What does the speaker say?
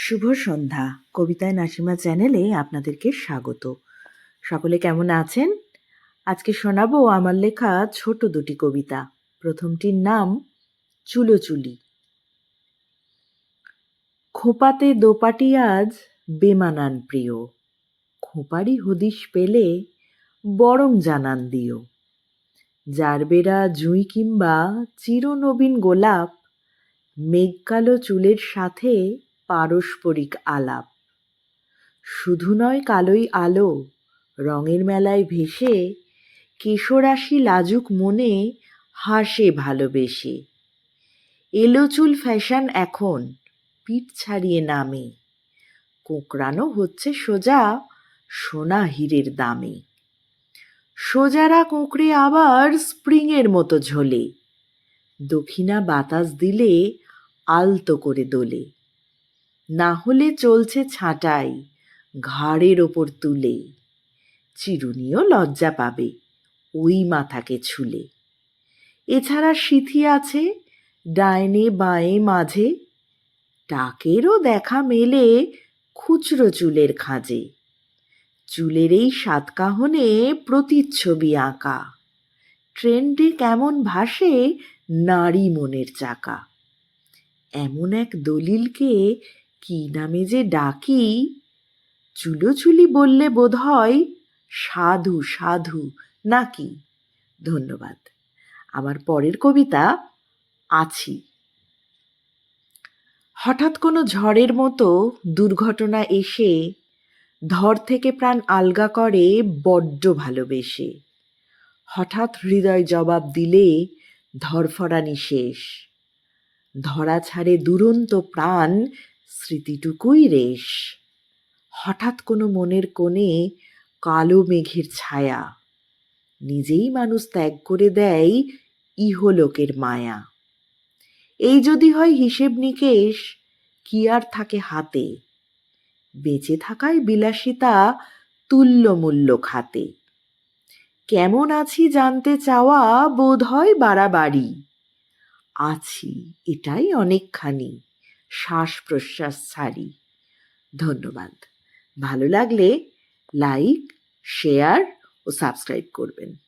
শুভ সন্ধ্যা। কবিতায় নাসিমা চ্যানেলে আপনাদেরকে স্বাগত। সকলে কেমন আছেন? আজকে শোনাবো আমার লেখা ছোট দুটি কবিতা। প্রথমটির নাম, চুলোচুলি। খোপাতে দোপাটি আজ বেমানান প্রিয়। খোপারি হদিশ পেলে বরং জানান দিও। যার বেড়া জুঁই কিংবা চিরনবীন গোলাপ মেঘকালো চুলের সাথে পারস্পরিক আলাপ। শুধু নয়, কালোই আলো রঙের মেলায় ভেসে কেশরাশি লাজুক মনে হাসে ভালোবেসে। এলো চুল ফ্যাশন এখন পিঠ ছাড়িয়ে নামে। কোঁকড়ানো হচ্ছে সোজা সোনা হীরের দামে। সোজারা কোঁকড়ে আবার স্প্রিংয়ের মতো ঝোলে। দক্ষিণা বাতাস দিলে আলতো করে দোলে। না হলে চলছে ছাঁটাই ঘাড়ের ওপর তুলে। চিরুনিও লজ্জা পাবে ওই মাথাকে ছুলে। এছাড়া সিথি আছে ডাইনে বাঁয়ে মাঝে। টাকেরও দেখা মেলে খুচরো চুলের খাঁজে। চুলের এই সাতকাহনে প্রতিচ্ছবি আঁকা। ট্রেন্ডে কেমন ভাসে নারী মনের চাকা। এমন এক দলিলকে কি নামে যে ডাকি? চুলোচুলি বললে বোধ হয় সাধু সাধু, নাকি? ধন্যবাদ। আমার পরের কবিতা আছি। হঠাৎ কোনো ঝড়ের মতো দুর্ঘটনা এসে ধর থেকে প্রাণ আলগা করে বড্ড ভালোবেসে। হঠাৎ হৃদয় জবাব দিলে ধরফরানি শেষ। ধরা ছাড়ে দুরন্ত প্রাণ স্মৃতিটুকুই রেশ। হঠাৎ কোনো মনের কোণে কালো মেঘের ছায়া। নিজেই মানুষ ত্যাগ করে দেয় ইহলোকের মায়া। এই যদি হয় হিসেব নিকেশ, কি আর থাকে হাতে? বেঁচে থাকায় বিলাসিতা তুল্যমূল্য খাতে। কেমন আছি জানতে চাওয়া বোধ হয় বাড়াবাড়ি। আছি, এটাই অনেকখানি। শ্বাস প্রশ্বাস ছাড়ি। ধন্যবাদ। ভালো লাগলে লাইক শেয়ার ও সাবস্ক্রাইব করবেন।